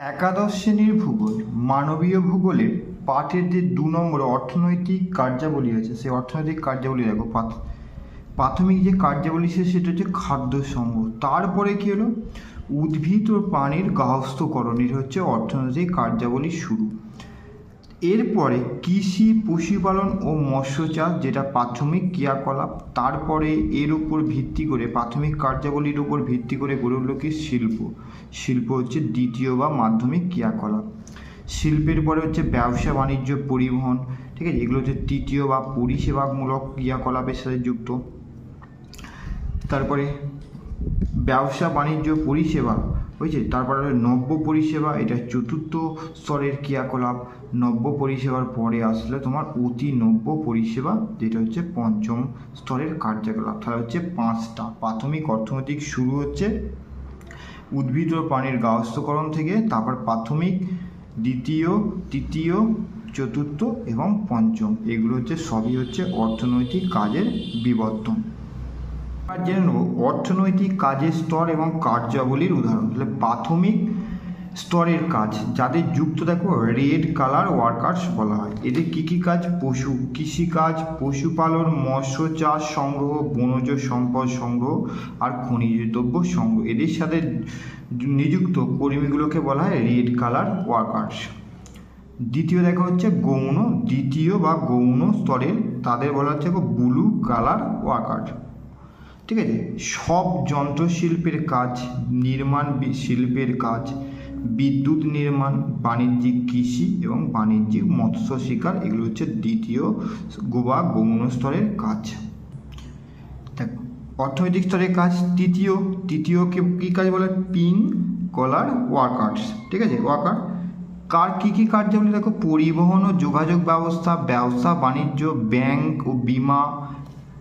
একাদশ শ্রেণির ভূগোল, মানবীয় ভূগোলে পাঠের যে দু নম্বর অর্থনৈতিক কার্যাবলী আছে সেই অর্থনৈতিক কার্যাবলী দেখো। প্রাথমিক যে কার্যাবলী সে, সেটা হচ্ছে খাদ্য সংগ্রহ তারপরে কী হলো? উদ্ভিদ ও প্রাণীর গার্হস্থ্যকরণ এটা হচ্ছে অর্থনৈতিক কার্যাবলী শুরু। এরপরে কৃষি, পশুপালন ও মৎস্য চাষ, যেটা প্রাথমিক ক্রিয়াকলাপ, তারপরে এর উপর ভিত্তি করে, প্রাথমিক কার্যাবলীর উপর ভিত্তি করে গড়ে উঠল কি? শিল্প। শিল্প হচ্ছে দ্বিতীয় বা মাধ্যমিক ক্রিয়াকলাপ। শিল্পের পরে হচ্ছে ব্যবসা, বাণিজ্য, পরিবহন, ঠিক আছে? এগুলো হচ্ছে তৃতীয় বা পরিষেবামূলক ক্রিয়াকলাপের সাথে যুক্ত। তারপরে ব্যবসা, বাণিজ্য, পরিষেবা বুঝছে তারপরে হলো নব্য পরিষেবা, এটা চতুর্থ স্তরের ক্রিয়াকলাপ। নব্য পরিষেবার পরে আসলে তোমার অতি নব্য পরিষেবা, যেটা হচ্ছে পঞ্চম স্তরের কার্যকলাপ। তাহলে হচ্ছে পাঁচটা। প্রাথমিক অর্থনৈতিক শুরু হচ্ছে উদ্ভিদ ও প্রাণীর গাহস্থকরণ থেকে, তারপর প্রাথমিক, দ্বিতীয়, তৃতীয়, চতুর্থ এবং পঞ্চম। এগুলো হচ্ছে সবই হচ্ছে অর্থনৈতিক কাজের বিবর্তন। জেনে নেব, অর্থনৈতিক কাজের স্তর এবং কার্যাবলীর উদাহরণ। তাহলে প্রাথমিক স্তরের কাজ, যাদের যুক্ত দেখো, রেড কালার ওয়ার্কার্স বলা হয়। এদের কী কী কাজ? পশু কৃষিকাজ পশুপালন, মৎস্য চাষ সংগ্রহ, বনজ সম্পদ সংগ্রহ আর খনিজ দ্রব্য সংগ্রহ। এদের সাথে নিযুক্ত কর্মীগুলোকে বলা হয় রেড কালার ওয়ার্কার্স। দ্বিতীয় দেখা হচ্ছে গৌণ, দ্বিতীয় বা গৌণ স্তরের, তাদের বলা হচ্ছে ব্লু কালার ওয়ার্কার ঠিক আছে? সব যন্ত্রশিল্পের কাজ, নির্মাণ শিল্পের কাজ, বিদ্যুৎ নির্মাণ, বাণিজ্যিক কৃষি এবং বাণিজ্যিক মৎস্য শিকার, এগুলো হচ্ছে দ্বিতীয় গোবা গৌণ স্তরের কাজ। দেখো, অর্থনৈতিক স্তরের কাজ, তৃতীয় তৃতীয় কি- কাজ বলে? পিন, কলার ওয়ার্কার্স ঠিক আছে? ওয়ার্কার কার কী কী কার্যাবলী দেখো, পরিবহন ও যোগাযোগ ব্যবস্থা, ব্যবসা, বাণিজ্য, ব্যাংক ও বিমা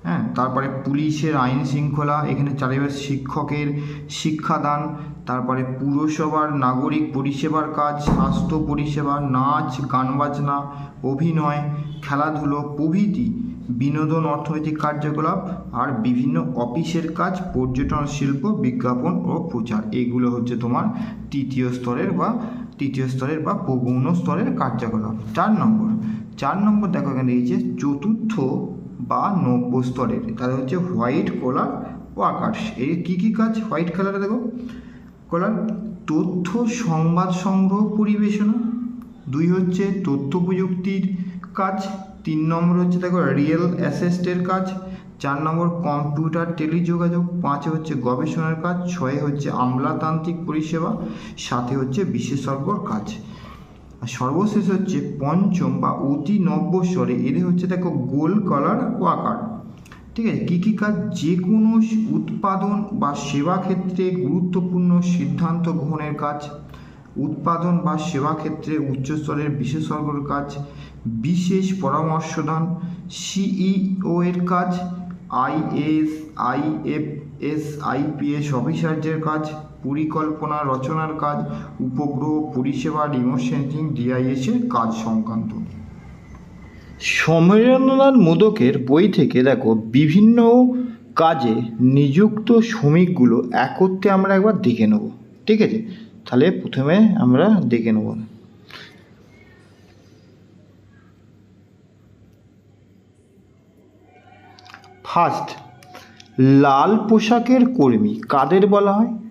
হ্যাঁ তারপরে পুলিশের আইন শৃঙ্খলা, এখানে চারিপাশে শিক্ষকের শিক্ষাদান, তারপরে পুরসভার নাগরিক পরিষেবার কাজ, স্বাস্থ্য পরিষেবা নাচ, গান বাজনা, অভিনয়, খেলাধুলো, প্রভৃতি, বিনোদন, অর্থনৈতিক কার্যকলাপ আর বিভিন্ন অফিসের কাজ, পর্যটন, শিল্প, বিজ্ঞাপন ও প্রচার। এগুলো হচ্ছে তোমার তৃতীয় স্তরের বা তৃতীয় স্তরের বা প্রগৌণ স্তরের কার্যকলাপ। চার নম্বর। চার নম্বর দেখো এখানে এই যে চতুর্থ বা নব্য স্তরের। তাদের হচ্ছে হোয়াইট কলার ওয়ার্কার্স এর কী কী কাজ হোয়াইট কালারে দেখো? কলার তথ্য সংবাদ সংগ্রহ পরিবেশনা। দুই হচ্ছে তথ্য প্রযুক্তির কাজ। তিন নম্বর হচ্ছে দেখো রিয়েল অ্যাসেস্টের কাজ। চার নম্বর কম্পিউটার টেলিযোগাযোগ। পাঁচে হচ্ছে গবেষণার কাজ। ছয়ে হচ্ছে আমলাতান্ত্রিক পরিষেবা। সাথে হচ্ছে বিশেষজ্ঞর কাজ। আর সর্বশেষ হচ্ছে পঞ্চম বা অতি নব্য স্তরে এদের হচ্ছে দেখো গোল কলার ওয়াকার ঠিক আছে? কী কী কাজ? যে কোনো উৎপাদন বা সেবা ক্ষেত্রে গুরুত্বপূর্ণ সিদ্ধান্ত গ্রহণের কাজ, উৎপাদন বা সেবা ক্ষেত্রে উচ্চস্তরের বিশেষজ্ঞর কাজ, বিশেষ পরামর্শদান সিইও এর কাজ আইএস আইএফএস আইপিএস অফিসারদের কাজ পরিকল্পনা, রচনার কাজ, উপগ্রহ পরিষেবা, রিমোট সেন্সিং ডিআইএস এর কাজ সংক্রান্ত। সমরেন্দ্রনাথ মোদকের বই থেকে দেখো, বিভিন্ন কাজে নিযুক্ত শ্রমিকগুলো একত্রে আমরা একবার দেখে নেব। ঠিক আছে? তাহলে প্রথমে আমরা দেখে নেব। ফার্স্ট লাল পোশাকের কর্মী কাদের বলা হয়?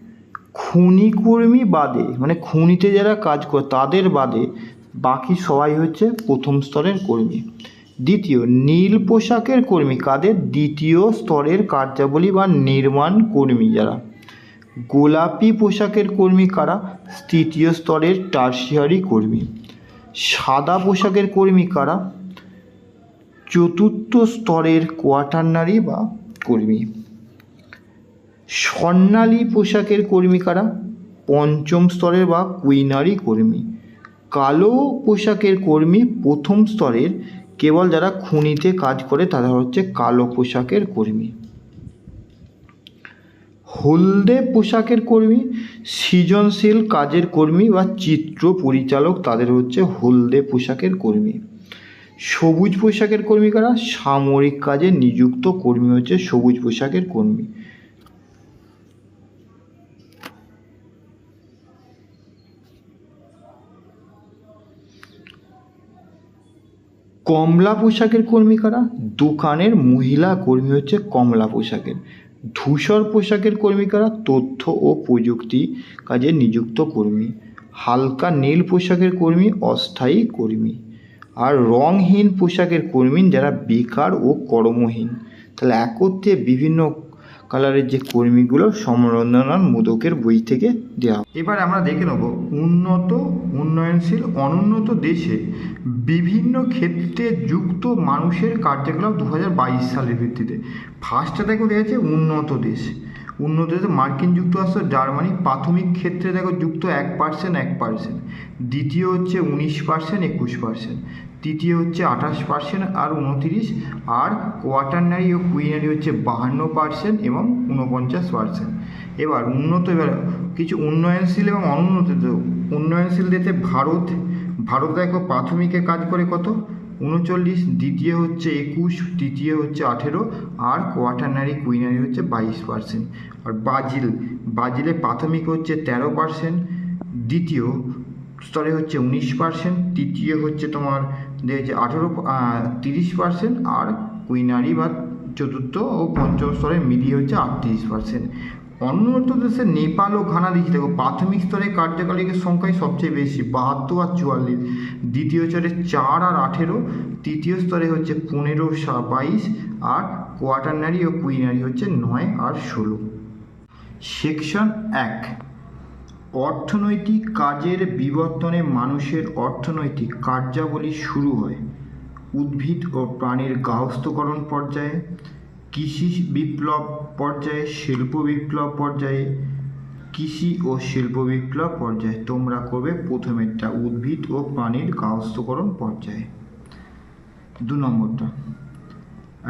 খুনি কর্মী বাদে মানে খুনিতে যারা কাজ করে তাদের বাদে বাকি সবাই হচ্ছে প্রথম স্তরের কর্মী। দ্বিতীয়, নীল পোশাকের কর্মী কাদের দ্বিতীয় স্তরের কার্যাবলী বা নির্মাণ কর্মী যারা। গোলাপি পোশাকের কর্মী কারা? তৃতীয় স্তরের টার্সিয়ারি কর্মী। সাদা পোশাকের কর্মী কারা? চতুর্থ স্তরের কোয়াটারনারি বা কর্মী। স্বর্ণালী পোশাকের কর্মী কারা? পঞ্চম স্তরের বা কুইনারি কর্মী। কালো পোশাকের কর্মী প্রথম স্তরের, কেবল যারা খুনিতে কাজ করে তারা হচ্ছে কালো পোশাকের কর্মী। হলদে পোশাকের কর্মী, সৃজনশীল কাজের কর্মী বা চিত্র পরিচালক তাদের হচ্ছে হলদে পোশাকের কর্মী। সবুজ পোশাকের কর্মী কারা? সামরিক কাজে নিযুক্ত কর্মী হচ্ছে সবুজ পোশাকের কর্মী। কমলা পোশাকের কর্মী কারা? দোকানের মহিলা কর্মী হচ্ছে কমলা পোশাকের। ধূসর পোশাকের কর্মী কারা? তথ্য ও প্রযুক্তি কাজে নিযুক্ত কর্মী। হালকা নীল পোশাকের কর্মী, অস্থায়ী কর্মী। আর রংহীন পোশাকের কর্মী যারা বেকার ও কর্মহীন। তাহলে একত্রে বিভিন্ন কালারের যে কর্মীগুলো সমরঞ্জনার মোদকের বই থেকে দেওয়া এবার আমরা দেখে নেব উন্নত, উন্নয়নশীল, অনুন্নত দেশে বিভিন্ন ক্ষেত্রে যুক্ত মানুষের কার্যকলাপ দু হাজার বাইশ সালের ভিত্তিতে। ফার্স্টে দেখো দেখেছে উন্নত দেশ। উন্নত দেশে মার্কিন যুক্তরাষ্ট্র, জার্মানি প্রাথমিক ক্ষেত্রে দেখো যুক্ত এক পার্সেন্ট এক পার্সেন্ট দ্বিতীয় হচ্ছে উনিশ পার্সেন্ট একুশ পার্সেন্ট তৃতীয় হচ্ছে আঠাশ পার্সেন্ট আর উনতিরিশ, আর কোয়াটারনারি ও কুইনারি হচ্ছে বাহান্ন পার্সেন্ট এবং ঊনপঞ্চাশ পার্সেন্ট এবার উন্নত, এবার কিছু উন্নয়নশীল এবং অনুন্নত। উন্নয়নশীল দেশে ভারত ভারত দেখো প্রাথমিকে কাজ করে কত উনচল্লিশ, দ্বিতীয় হচ্ছে একুশ, তৃতীয় হচ্ছে আঠেরো, আর কোয়াটারনারি কুইনারি হচ্ছে বাইশ পার্সেন্ট আর ব্রাজিল ব্রাজিলে প্রাথমিক হচ্ছে তেরো পার্সেন্ট দ্বিতীয় স্তরে হচ্ছে উনিশ পার্সেন্ট তৃতীয় হচ্ছে তোমার দেখেছে আঠেরো তিরিশ পার্সেন্ট আর কুইনারি বা চতুর্থ ও পঞ্চম স্তরে মিলিয়ে হচ্ছে আটত্রিশ পার্সেন্ট অনুন্নত দেশে নেপাল ও ঘানা দিচ্ছি দেখো, প্রাথমিক স্তরে কার্যকারীদের সংখ্যাই সবচেয়ে বেশি, বাহাত্তর আর চুয়াল্লিশ। দ্বিতীয় স্তরে চার আর আঠেরো, তৃতীয় স্তরে হচ্ছে পনেরো বাইশ আর কোয়াটারনারি ও কুইনারি হচ্ছে নয় আর ষোলো। সেকশন এক অর্থনৈতিক কাজের বিবর্তনে মানুষের অর্থনৈতিক কার্যাবলী শুরু হয়। উদ্ভিদ ও প্রাণীর গাহস্থকরণ পর্যায়ে, কৃষি বিপ্লব পর্যায়ে, শিল্প বিপ্লব পর্যায়ে, কৃষি ও শিল্প বিপ্লব পর্যায়ে। তোমরা করবে প্রথমেরটা উদ্ভিদ ও প্রাণীর গাহস্থকরণ পর্যায়ে। দু নম্বরটা।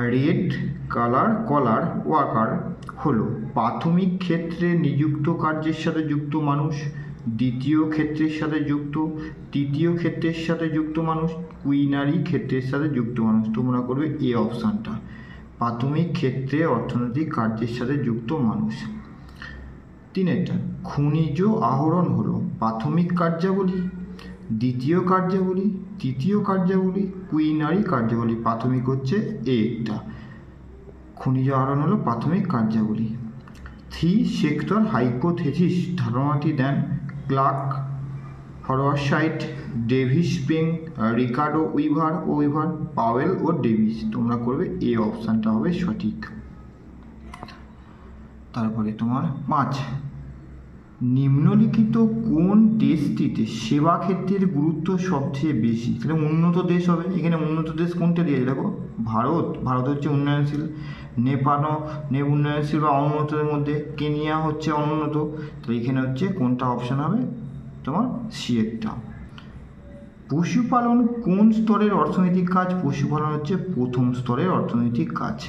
রেড কালার, কলার ওয়ার্কার হলো প্রাথমিক ক্ষেত্রে নিযুক্ত কার্যের সাথে যুক্ত মানুষ, দ্বিতীয় ক্ষেত্রের সাথে যুক্ত, তৃতীয় ক্ষেত্রের সাথে যুক্ত মানুষ, কুইনারি ক্ষেত্রের সাথে যুক্ত মানুষ। তোমরা করবে এ অপশানটা। প্রাথমিক ক্ষেত্রে অর্থনৈতিক কার্যের সাথে যুক্ত মানুষ। তিনেরটা, খনিজ আহরণ হলো প্রাথমিক কার্যাবলী, দ্বিতীয় কার্যাবলী, তৃতীয় কার্যাবলী, কুইনারি কার্যাবলী। প্রাথমিক হচ্ছে এটা খনিজ আহরণ হলো প্রাথমিক কার্যাবলী। থ্রি সেক্টর হাইপোথেসিস ধারণাটি দেন ক্লার্ক ফরওয়ার্সাইট ডেভিস স্প্রিং, রিকার্ডো উইভার ও উইভার পাওয়েল ও ডেভিস। তোমরা করবে এ অপশানটা হবে সঠিক। তারপরে তোমার পাঁচ। নিম্নলিখিত কোন দেশটিতে সেবা ক্ষেত্রের গুরুত্ব সবচেয়ে বেশি? তাহলে উন্নত দেশ হবে। এখানে উন্নত দেশ কোনটা দিয়েছে? দেখো, ভারত। ভারত হচ্ছে উন্নয়নশীল। নেপালও উন্নয়নশীল বা অনুন্নতদের মধ্যে কেনিয়া হচ্ছে অনুন্নত তো এখানে হচ্ছে কোনটা অপশান হবে? তোমার সিয়েরটা পশুপালন কোন স্তরের অর্থনৈতিক কাজ? পশুপালন হচ্ছে প্রথম স্তরের অর্থনৈতিক কাজ।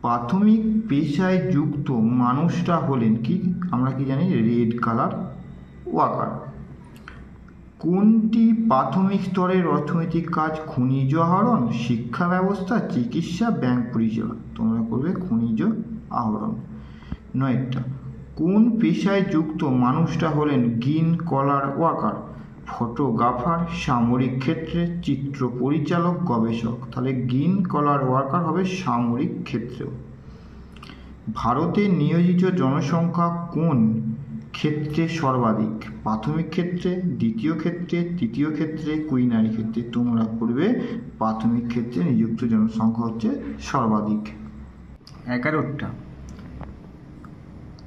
প্রাথমিক পেশায় যুক্ত মানুষরা হলেন কি? আমরা কি জানি? Red collar worker. কোনটি প্রাথমিক স্তরের অর্থনৈতিক কাজ? খনিজ আহরণ, শিক্ষা ব্যবস্থা, চিকিৎসা, ব্যাংক পরিষেবা। তোমরা করবে খনিজ আহরণ। নয়টা, কোন পেশায় যুক্ত মানুষটা হলেন গ্রিন কলার, ওয়াকার? ফটোগ্রাফার, সামরিক ক্ষেত্রে চিত্র পরিচালক, গবেষক। তাহলে গ্রিন কলার ওয়ার্কার হবে সামরিক ক্ষেত্রেও। ভারতে নিয়োজিত জনসংখ্যা কোন? ক্ষেত্রে সর্বাধিক, প্রাথমিক ক্ষেত্রে, দ্বিতীয় ক্ষেত্রে, তৃতীয় ক্ষেত্রে কুইনারি ক্ষেত্রে তোমরা করবে, প্রাথমিক ক্ষেত্রে নিযুক্ত জনসংখ্যা হচ্ছে সর্বাধিক। এগারোটা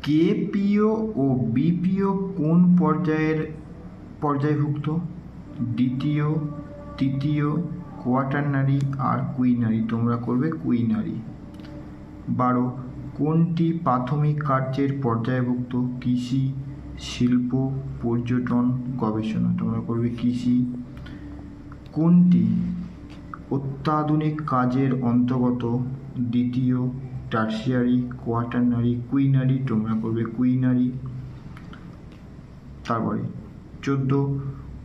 কেপিও ও বিপিও কোন পর্যায়ের পর্যায়ভুক্ত? দ্বিতীয়, তৃতীয় কোয়াটারনারি আর কুইনারি তোমরা করবে কুইনারি বারো, কোনটি প্রাথমিক কার্যের পর্যায়ভুক্ত? কৃষি শিল্প, পর্যটন, গবেষণা। তোমরা করবে কৃষি। কোনটি অত্যাধুনিক কাজের অন্তর্গত? দ্বিতীয় টার্সিয়ারি কোয়াটারনারি কুইনারি তোমরা করবে কুইনারি তারপরে, চোদ্দ,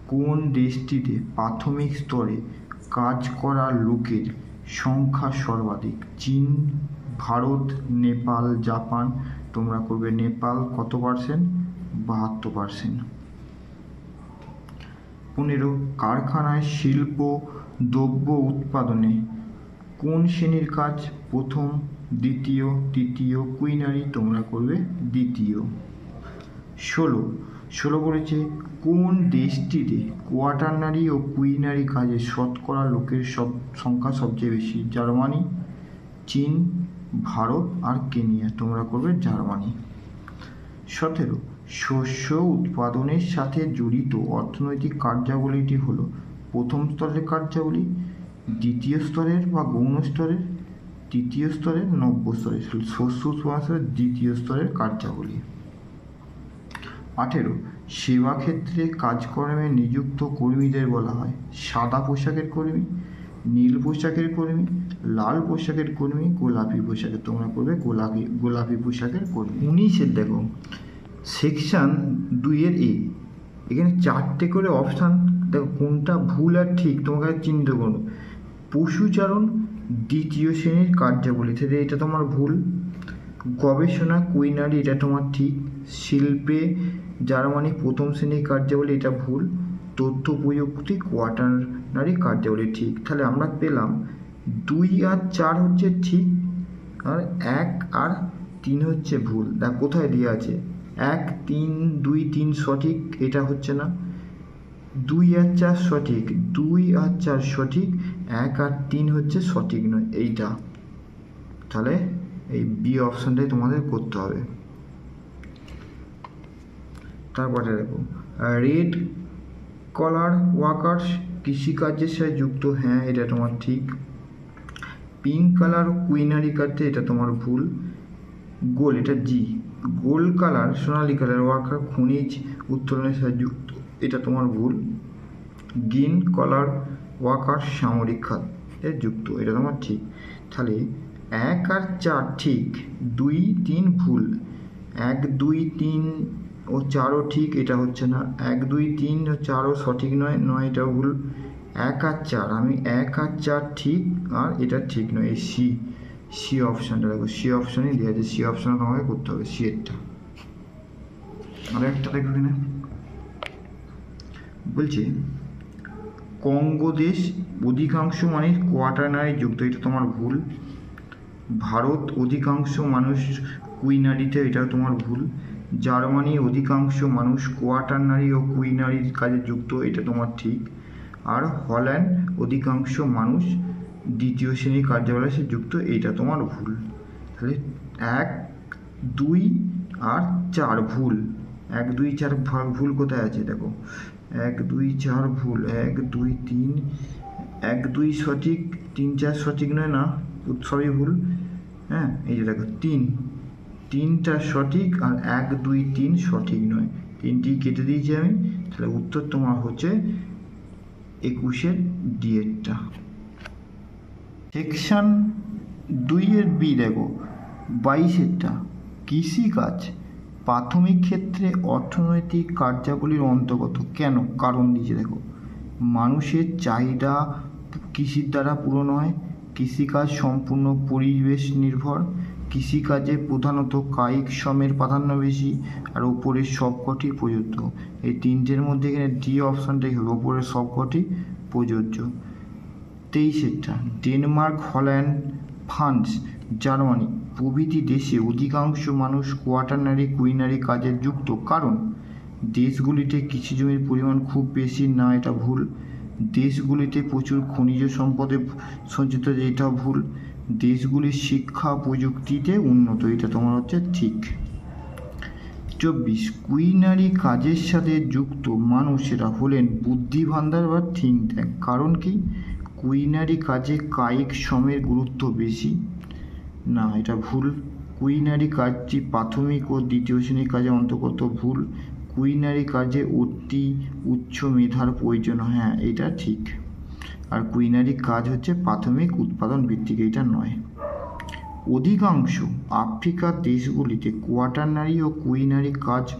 কোন দেশটিতে প্রাথমিক স্তরে কাজ করা লোকের সংখ্যা সর্বাধিক? চীন, ভারত, নেপাল, জাপান, তোমরা করবে নেপাল কত পার্সেন্ট বাহাত্তর পার্সেন্ট পনেরো, কারখানায় শিল্প, দ্রব্য উৎপাদনে কোন শ্রেণির কাজ প্রথম, দ্বিতীয়, তৃতীয়, কুইনারি তোমরা করবে দ্বিতীয়। ষোলো ষোলো বলেছে কোন দেশটিতে কোয়াটারনারি ও কুইনারি কাজে শতকরা লোকের সব, সংখ্যা সবচেয়ে বেশি? জার্মানি, চীন, ভারত আর কেনিয়া। তোমরা করবে জার্মানি। সতেরো শস্য উৎপাদনের সাথে জড়িত অর্থনৈতিক কার্যাবলীটি হলো প্রথম স্তরের কার্যাবলী, দ্বিতীয় স্তরের বা গৌণ স্তরের, তৃতীয় স্তরের, নব্য স্তরের, শস্য উৎপাদনের দ্বিতীয় স্তরের কার্যাবলী। আঠেরো, সেবা ক্ষেত্রে কাজকর্মে নিযুক্ত কর্মীদের বলা হয় সাদা পোশাকের কর্মী, নীল পোশাকের কর্মী, লাল পোশাকের কর্মী, গোলাপি পোশাকের, তোমরা করবে গোলাপি গোলাপি পোশাকের কর্মী। উনিশের দেখো সেকশান দুইয়ের এ এখানে চারটে করে অপশান দেখো কোনটা ভুল আর ঠিক, তোমাকে চিন্তা করো পশুচারণ দ্বিতীয় শ্রেণির কার্যাবলী। থেকে এটা তোমার ভুল। গবেষণা, কুইনারি, এটা তোমার ঠিক। শিল্পে জার্মানি প্রথম শ্রেণির কার্যাবলী, এটা ভুল। তথ্য প্রযুক্তি কোয়াটারনারি কার্যাবলী, ঠিক। তাহলে আমরা পেলাম দুই আর চার হচ্ছে ঠিক, আর এক আর তিন হচ্ছে ভুল। দেখ, কোথায় দেওয়া আছে? এক, তিন, দুই, তিন সঠিক, এটা হচ্ছে না। দুই আর চার সঠিক, দুই আর চার সঠিক, এক আর তিন হচ্ছে সঠিক নয়, এইটা। তাহলে এই বি অপশানটাই তোমাদের করতে হবে। তারপরে দেখো রেড কলার ওয়ার্কার্স কৃষিকার্যের সাথে যুক্ত হ্যাঁ এটা তোমার ঠিক। পিঙ্ক কালার কুইনারি কাটতে এটা তোমার ভুল। গোল এটা জি গোল কালার, সোনালি কালার ওয়ার্কার খনিজ উত্তোলনের সাথে যুক্ত এটা তোমার ভুল। গ্রিন কলার ওয়ার্কার সামরিক খাতে যুক্ত। এটা তোমার ঠিক। তাহলে এক আর চার ঠিক, দুই তিন ভুল। এক, দুই, তিন ও চারও ঠিক, এটা হচ্ছে না। এক, দুই, তিন ও চারও সঠিক নয় নয় এটা ভুল। এক আর চার, আমি এক আর চার ঠিক আর এটা ঠিক নয়, এই সি। সি অপশানটা দেখো সি অপশানই দেওয়া আছে সি অপশানে তোমাকে করতে হবে সি এরটা। আর একটা দেখো কিনা বলছে কঙ্গো দেশ অধিকাংশ মানুষ কোয়াটারনারি যুক্ত, এটা তোমার ভুল। ভারত অধিকাংশ মানুষ কুইনারিতে এটা তোমার ভুল। জার্মানি অধিকাংশ মানুষ কোয়াটারনারি ও কুইনারির কাজে যুক্ত, এটা তোমার ঠিক। আর হল্যান্ড অধিকাংশ মানুষ দ্বিতীয় শ্রেণির কার্যাবলীর সাথে যুক্ত, এইটা তোমার ভুল। তাহলে এক, দুই আর চার ভুল। এক, দুই, চার ভাগ ভুল কোথায় আছে দেখো? এক, দুই, চার ভুল। এক, দুই, তিন। এক, দুই সঠিক, তিন, চার সঠিক নয় না? সবই ভুল। হ্যাঁ এই যে দেখো, তিন। তিনটা সঠিক আর এক, দুই, তিন সঠিক নয়। তিনটি কেটে দিয়েছি আমি। তাহলে উত্তর তোমার হচ্ছে একুশের ডিএডটা সেকশন দুইয়ের বি দেখো, বাইশেরটা। কৃষিকাজ প্রাথমিক ক্ষেত্রে অর্থনৈতিক কার্যাবলীর অন্তর্গত। কেন? কারণ দিয়েছে দেখো, মানুষের চাহিদা কৃষির দ্বারা পূরণ হয়, কৃষিকাজ সম্পূর্ণ পরিবেশ নির্ভর, কৃষিকাজে প্রধানত কায়িক শ্রমের প্রাধান্য বেশি, আর ওপরের সবকটি প্রযোজ্য। এই তিনটের মধ্যে এখানে ডি অপশানটাই হবে ওপরের সবকটি প্রযোজ্য। তেইশেরটা। ডেনমার্ক, হল্যান্ড, ফ্রান্স, জার্মানি প্রভৃতি দেশে অধিকাংশ মানুষ কোয়াটারনারি কুইনারি কাজে যুক্ত। কারণ, দেশগুলিতে কৃষি জমির পরিমাণ খুব বেশি না, এটা ভুল। দেশগুলিতে প্রচুর খনিজ সম্পদে সজ্জিত এটা ভুল। দেশগুলির শিক্ষা প্রযুক্তিতে উন্নত, এটা তোমার হচ্ছে ঠিক। চব্বিশ, কুইনারি কাজের সাথে যুক্ত মানুষেরা হলেন বুদ্ধি ভান্ডার বা থিঙ্ক ট্যাঙ্ক কারণ কি? কুইনারি কাজে কায়িক শ্রমের গুরুত্ব বেশি? না, এটা ভুল। কুইনারি কাজটি প্রাথমিক ও দ্বিতীয় শ্রেণির কাজে অন্তর্গত ভুল। কুইনারি কাজে অতি উচ্চ মেধার প্রয়োজন। হ্যাঁ এটা ঠিক। আর কুইনারি কাজ হচ্ছে প্রাথমিক উৎপাদন ভিত্তিক, এটা নয়। অধিকাংশ আফ্রিকার দেশগুলিতে কোয়াটারনারি ও কুইনারি কাজ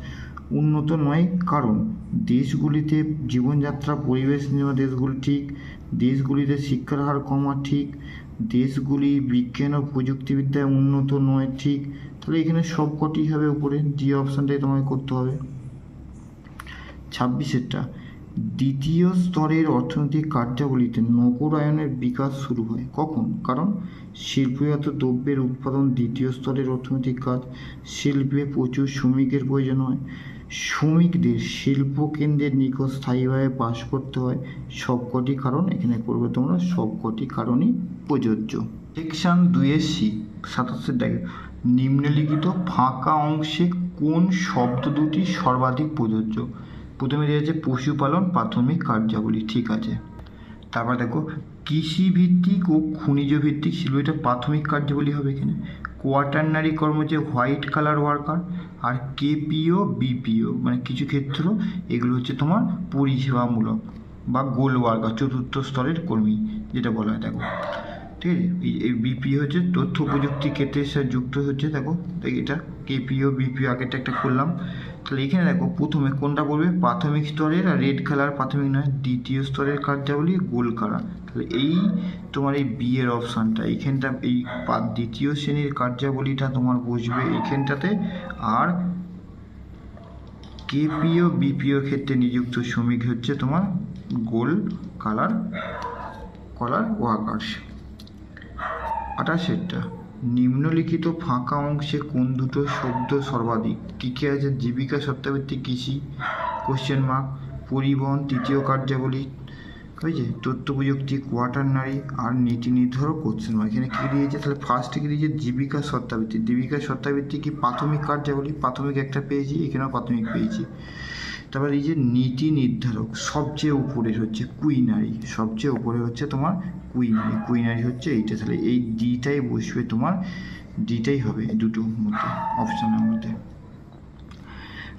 উন্নত নয়। কারণ, দেশগুলিতে জীবনযাত্রা, পরিবেশ নেওয়া দেশগুলি ঠিক দেশগুলিতে শিক্ষার হার কমা ঠিক, দেশগুলি বিজ্ঞান ও প্রযুক্তিবিদ্যায় উন্নত নয় ঠিক, তাহলে এখানে সব কটি হবে উপরে জি অপশানটাই তোমাকে করতে হবে। ছাব্বিশেরটা, দ্বিতীয় স্তরের অর্থনৈতিক কার্যাবলীতে নগরায়নের বিকাশ শুরু হয়। কখন? কারণ শিল্পজাত দ্রব্যের উৎপাদন দ্বিতীয় স্তরের অর্থনৈতিক কাজ, শিল্পে প্রচুর শ্রমিকের প্রয়োজন হয়। শ্রমিকদের শিল্প কেন্দ্রের নিকট স্থায়ীভাবে বাস করতে হয়। সবকটি কারণ এখানে করবে তোমরা। সবকটি কারণই প্রযোজ্য। সেকশন দুইয়ের সি সাতাশের ডাকে নিম্নলিখিত ফাঁকা অংশে কোন শব্দ দুটি সর্বাধিক প্রযোজ্য? প্রথমে দিয়েছে পশুপালন, প্রাথমিক কার্যাবলী। ঠিক আছে। তারপর দেখো, কৃষিভিত্তিক ও খনিজ ভিত্তিক শিল্প, এটা প্রাথমিক কার্যাবলী হবে এখানে। কোয়াটারনারি কর্ম যে হোয়াইট কালার ওয়ার্কার আর কেপিও বিপিও মানে কিছু ক্ষেত্র, এগুলো হচ্ছে তোমার পরিষেবামূলক বা গোল ওয়ার্কার চতুর্থ স্তরের কর্মী, যেটা বলা হয়, দেখো। ঠিক আছে? এই- বিপি হচ্ছে তথ্য প্রযুক্তি ক্ষেত্রের সাথে যুক্ত হচ্ছে, দেখো। দেখ এটা কেপিও বিপিও আগেরটা একটা করলাম। তাহলে এখানে দেখো, প্রথমে কোনটা করবে প্রাথমিক স্তরের আর রেড কালার প্রাথমিক নয়, দ্বিতীয় স্তরের কার্যাবলী গোল কালার তাহলে এই তোমার এই বি এর অপশানটা এইখানটা এই দ্বিতীয় শ্রেণির কার্যাবলীটা তোমার বুঝবে এইখানটাতে, আর কেপিও বিপিও ক্ষেত্রে নিযুক্ত শ্রমিক হচ্ছে তোমার গোল কালার কলার ওয়ার্কার্স আঠাশেরটা, নিম্নলিখিত ফাঁকা অংশে কোন দুটো শব্দ সর্বাধিক? কী কী আছে জীবিকা সত্তাভিত্তিক কৃষি? কোশ্চেন মার্ক পরিবহন, তৃতীয় কার্যাবলী বুঝেছে তথ্য প্রযুক্তি কোয়াটারনারি আর নীতি নির্ধারক কোশ্চেন মার্ক এখানে কী দিয়েছে? তাহলে ফার্স্টে কী দিয়েছে? জীবিকা সত্তাভিত্তিক জীবিকা সত্তাভিত্তিক কি প্রাথমিক কার্যাবলী? প্রাথমিক একটা পেয়েছি, এখানেও প্রাথমিক পেয়েছি। তারপর এই যে নীতি নির্ধারক, সবচেয়ে উপরের হচ্ছে কুইনারি সবচেয়ে উপরে হচ্ছে তোমার কুইনারি কুইনারি হচ্ছে এইটা। তাহলে এই ডিটাই বসবে তোমার ডিটাই হবে দুটোর মধ্যে অপশানের মধ্যে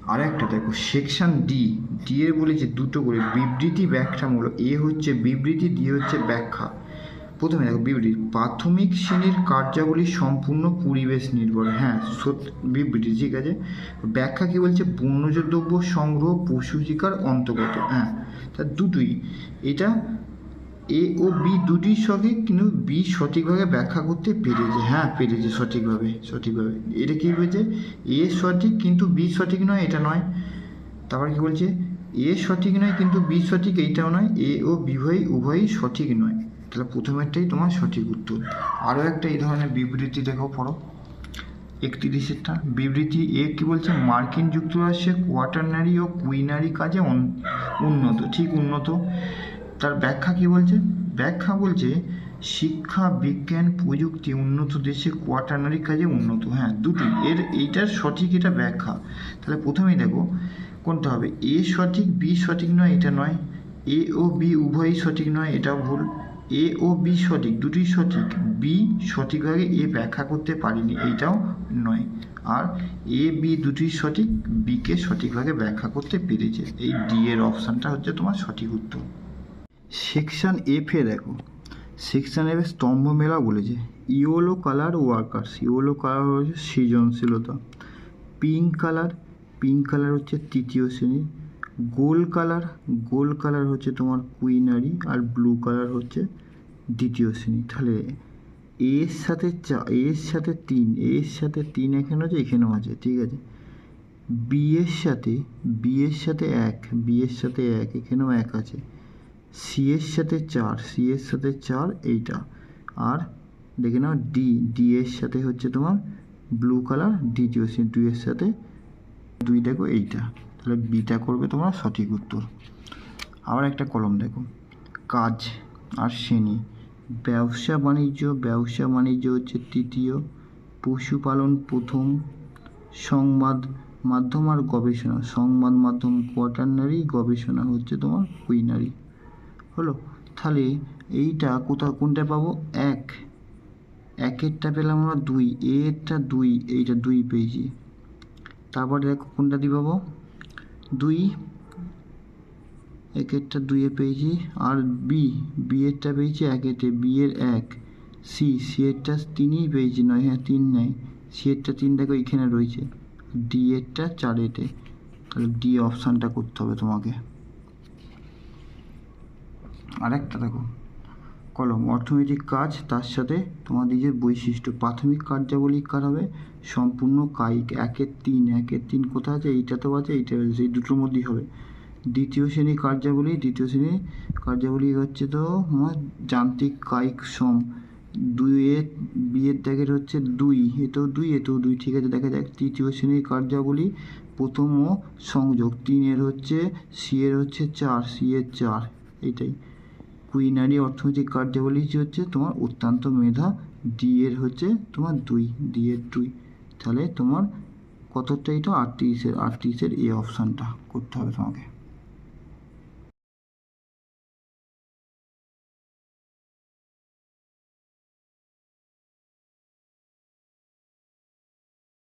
আর একটা দেখো সেকশন ডি ডি এর বলেছে দুটো করে বিবৃতি ব্যাখ্যা ব্যাখ্যামূলক এ হচ্ছে বিবৃতি ডি হচ্ছে ব্যাখ্যা। প্রথমে দেখো বিবৃতি, প্রাথমিক শ্রেণির কার্যাবলী সম্পূর্ণ পরিবেশ নির্ভর। হ্যাঁ বিবৃতি, ঠিক আছে? ব্যাখ্যা কি বলছে? বন্যজ দ্রব্য সংগ্রহ, পশু শিকার অন্তর্গত। হ্যাঁ তা দুটোই। এটা এ ও বি দুটির সঙ্গে কিন্তু বি সঠিকভাবে ব্যাখ্যা করতে পেরেছে। হ্যাঁ পেরেছে সঠিকভাবে সঠিকভাবে। এটা কী বলছে এ সঠিক কিন্তু বি সঠিক নয়, এটা নয়। তারপর কী বলছে? এ সঠিক নয় কিন্তু বি সঠিক, এইটাও নয়। এ ও বিভয়, উভয়ই সঠিক নয়। তাহলে প্রথমেরটাই তোমার সঠিক উত্তর। আরও একটা এই ধরনের বিবৃতি দেখো, পড়ো। একত্রিশেরটা। বিবৃতি এ কি বলছে? মার্কিন যুক্তরাষ্ট্রে কোয়াটারনারি ও কুইনারি কাজে উন্নত, ঠিক উন্নত। তার ব্যাখ্যা কি বলছে? ব্যাখ্যা বলছে, শিক্ষা, বিজ্ঞান, প্রযুক্তি উন্নত দেশে কোয়াটারনারি কাজে উন্নত। হ্যাঁ দুটোই এর, এইটার সঠিক এটা ব্যাখ্যা। তাহলে প্রথমেই দেখো, কোনটা হবে? এ সঠিক, বি সঠিক নয়, এটা নয়। এ ও বি উভয়ই সঠিক নয়, এটাও ভুল। এ ও বি সঠিক, দুটোই সঠিক। বি সঠিকভাবে এ ব্যাখ্যা করতে পারিনি, এইটাও নয়। আর এ, বি দুটোই সঠিক বিকে সঠিকভাবে ব্যাখ্যা করতে পেরেছে। এই ডি এর অপশানটা হচ্ছে তোমার সঠিক উত্তর। সেকশন এফে দেখো। সেকশন এফে স্তম্ভ মেলা বলেছে। Yellow collar workers yellow collar হচ্ছে সৃজনশীলতা। পিঙ্ক কালার পিঙ্ক কালার হচ্ছে তৃতীয় শ্রেণি। গোল কালার গোল কালার হচ্ছে তোমার কুইনারি আর ব্লু কালার হচ্ছে দ্বিতীয় শ্রেণি। তাহলে এর সাথে চা এর সাথে তিন এর সাথে তিন এখানে আছে, এখানেও আছে, ঠিক আছে? বি এর সাথে বি এর সাথে এক বি এর সাথে এক, এখানেও এক আছে। সি এর সাথে চার সি এর সাথে চার এইটা। আর দেখে নাও ডি ডি এর সাথে হচ্ছে তোমার ব্লু কালার ডি দ্বিতীয় শ্রেণি দুইয়ের সাথে দুই দেখো এইটা। তাহলে বিটা করবে তোমার সঠিক উত্তর। আবার একটা কলম দেখো। কাজ আর শ্রেণি। ব্যবসা বাণিজ্য ব্যবসা বাণিজ্য হচ্ছে তৃতীয়। পশুপালন প্রথম। সংবাদ মাধ্যম আর গবেষণা। সংবাদ মাধ্যম কোয়াটারনারি গবেষণা হচ্ছে তোমার কুইনারি তাহলে এইটা কোথাও, কোনটা পাবো? এক। একেরটা পেলাম আমরা দুই। এরটা দুই, এইটা দুই পেয়েছি। তারপর দেখো কোনটা দিয়ে পাবো? দুই। একেরটা দুইয়ে পেয়েছি। আর বি বি এরটা পেয়েছি একেতে। বি এর এক। সি সি এরটা তিনই পেয়েছি। নয় হ্যাঁ তিন নেই। সি এরটা তিন দেখো এখানে রয়েছে। ডি এরটা চারেতে। তাহলে ডি অপশানটা করতে হবে তোমাকে। আরেকটা দেখো। কলম, অর্থনৈতিক কাজ, তার সাথে তোমাদের যে বৈশিষ্ট্য, প্রাথমিক কার্যাবলী কার হবে? সম্পূর্ণ কায়িক, একের তিন একের তিন কোথায় আছে? এইটাতেও আছে, এইটা আছে এই দুটোর মধ্যেই হবে। দ্বিতীয় শ্রেণি কার্যাবলী, দ্বিতীয় শ্রেণি কার্যাবলী হচ্ছে তো আমার যান্ত্রিক কায়িক শ্রম দুইয়ের, বিয়ের দাগের হচ্ছে দুই, এতেও দুই এতেও দুই, ঠিক আছে, দেখা যাক। তৃতীয় শ্রেণির কার্যাবলী, প্রথম ও সংযোগ, তিনের হচ্ছে সি এর হচ্ছে চার সি এর চার, এইটাই। কুইনারি অর্থনৈতিক কার্যাবলী হচ্ছে তোমার অত্যন্ত মেধা ডি এর হচ্ছে তোমার দুই ডি এর দুই। তাহলে তোমার কতটা এটা? আটত্রিশের আটত্রিশের এ অপশানটা করতে হবে তোমাকে।